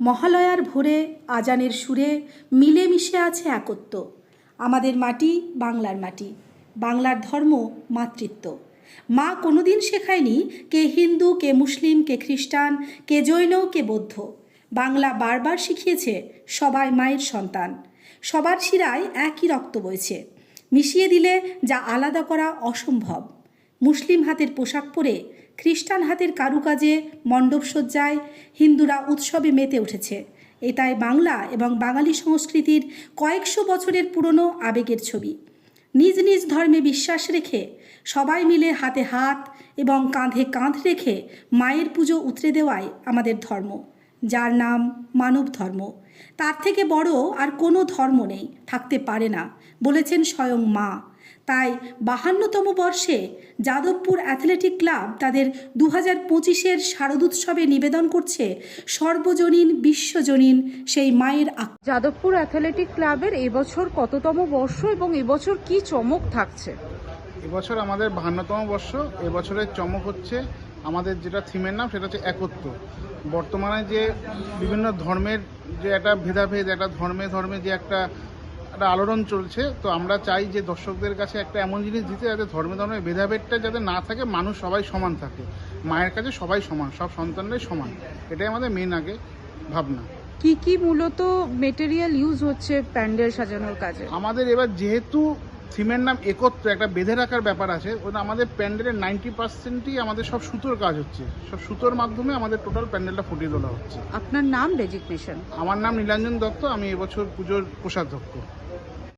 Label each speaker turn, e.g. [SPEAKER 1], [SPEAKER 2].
[SPEAKER 1] মহালয়ার ভোরে, আজানের সুরে মিলেমিশে আছে একত্ব। আমাদের মাটি বাংলার মাটি, বাংলার ধর্ম মাতৃত্ব। মা কোনোদিন শেখায়নি কে হিন্দু, কে মুসলিম, কে খ্রিস্টান, কে জৈন, কে বৌদ্ধ। বাংলা বারবার শিখিয়েছে সবাই মায়ের সন্তান। সবার শিরায় একই রক্ত বইছে। মিশিয়ে দিলে যা আলাদা করা অসম্ভব। মুসলিম হাতের পোশাক পরে খ্রিস্টান হাতের কারুকাজে মণ্ডপসজ্জায় হিন্দুরা উৎসবে মেতে উঠেছে। এটাই বাংলা এবং বাঙালি সংস্কৃতির কয়েকশো বছরের পুরনো আবেগের ছবি। নিজ নিজ ধর্মে বিশ্বাস রেখে সবাই মিলে হাতে হাত এবং কাঁধে কাঁধ রেখে মায়ের পুজো উতরে দেওয়াই আমাদের ধর্ম। যার নাম মানব ধর্ম। তার থেকে বড় আর কোনো ধর্ম নেই, থাকতে পারে না, বলেছেন স্বয়ং মা। তাই বাহান্নতম বর্ষে যাদবপুর অ্যাথলেটিক ক্লাব তাদের দু হাজার পঁচিশের শারদোৎসবে নিবেদন করছে সর্বজনীন বিশ্বজনীন সেই মায়ের আক
[SPEAKER 2] যাদবপুর অ্যাথলেটিক ক্লাবের এবছর কততম বর্ষ এবং এবছর কি চমক থাকছে?
[SPEAKER 3] এবছর আমাদের বাহান্নতম বর্ষ এবছরের চমক হচ্ছে আমাদের যেটা থিমের নাম সেটা হচ্ছে একত্ব বর্তমানে যে বিভিন্ন ধর্মের যে একটা ভেদাভেদ একটা ধর্মে ধর্মে যে একটা একটা আলোড়ন চলছে তো আমরা চাই যে দর্শকদের কাছে একটা এমন জিনিস দিতে যাতে ধর্মে ধর্মে ভেদাভেদটা যাতে না থাকে মানুষ সবাই সমান থাকে। মায়ের কাছে সবাই সমান সব সন্তানরাই সমান। এটাই আমাদের মেন আগে ভাবনা।
[SPEAKER 2] কি কি মূলত মেটেরিয়াল ইউজ হচ্ছে প্যান্ডেল সাজানোর কাজে?
[SPEAKER 3] আমাদের এবার যেহেতু থিমের নাম একত্র একটা বেঁধে রাখার ব্যাপার আছে ওটা আমাদের প্যান্ডেলের নাইনটি পার্সেন্টই আমাদের সব সুতোর কাজ হচ্ছে। সব সুতোর মাধ্যমে আমাদের টোটাল প্যান্ডেলটা ফুটিয়ে তোলা হচ্ছে।
[SPEAKER 2] আপনার নাম ডেজিগনেশন
[SPEAKER 3] আমার নাম নীলাঞ্জন দত্ত আমি এবছর পুজোর কোষাধ্যক্ষ।